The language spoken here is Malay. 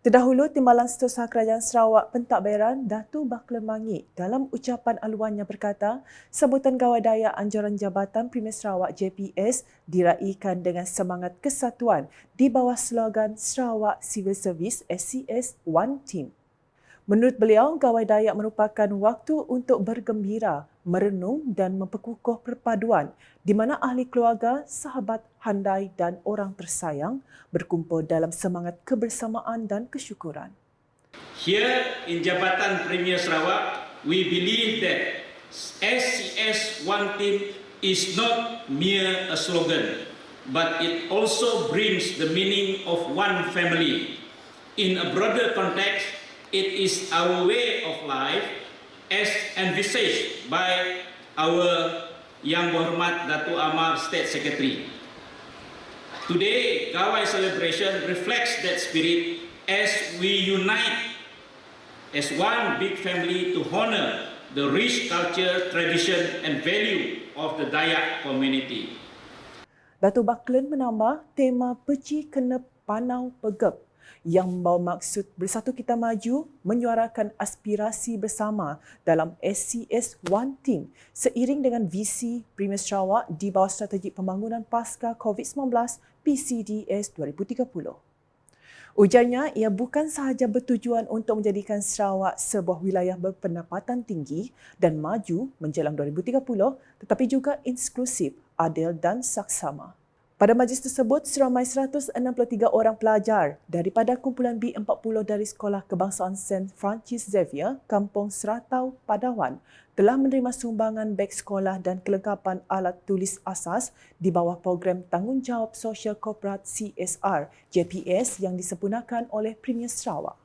Terdahulu, Timbalan Setiausaha Kerajaan Sarawak Pentadbiran Datu Bakle Mangit dalam ucapan aluannya berkata, sambutan Gawai Daya Anjuran Jabatan Premier Sarawak JPS diraikan dengan semangat kesatuan di bawah slogan Sarawak Civil Service SCS One Team. Menurut beliau, Gawai Dayak merupakan waktu untuk bergembira, merenung dan memperkukuh perpaduan di mana ahli keluarga, sahabat, handai dan orang tersayang berkumpul dalam semangat kebersamaan dan kesyukuran. Here in Jabatan Premier Sarawak, we believe that SCS One Team is not mere a slogan, but it also brings the meaning of one family. In a broader context, it is our way of life as envisaged by our Yang Berhormat Datuk Amar State Secretary. Today, Gawai celebration reflects that spirit as we unite as one big family to honor the rich culture, tradition and value of the Dayak community. Datuk Baklen menambah tema Peci Kena Panau Pegep yang membawa maksud Bersatu Kita Maju menyuarakan aspirasi bersama dalam SCS One Team seiring dengan visi Premier Sarawak di bawah Strategi Pembangunan Pasca COVID-19 PCDS 2030. Ujarnya, ia bukan sahaja bertujuan untuk menjadikan Sarawak sebuah wilayah berpendapatan tinggi dan maju menjelang 2030 tetapi juga inklusif, adil dan saksama. Pada majlis tersebut, seramai 163 orang pelajar daripada kumpulan B40 dari Sekolah Kebangsaan St. Francis Xavier, Kampung Seratau, Padawan telah menerima sumbangan beg sekolah dan kelengkapan alat tulis asas di bawah program Tanggungjawab Sosial Korporat CSR JPS yang disempurnakan oleh Premier Sarawak.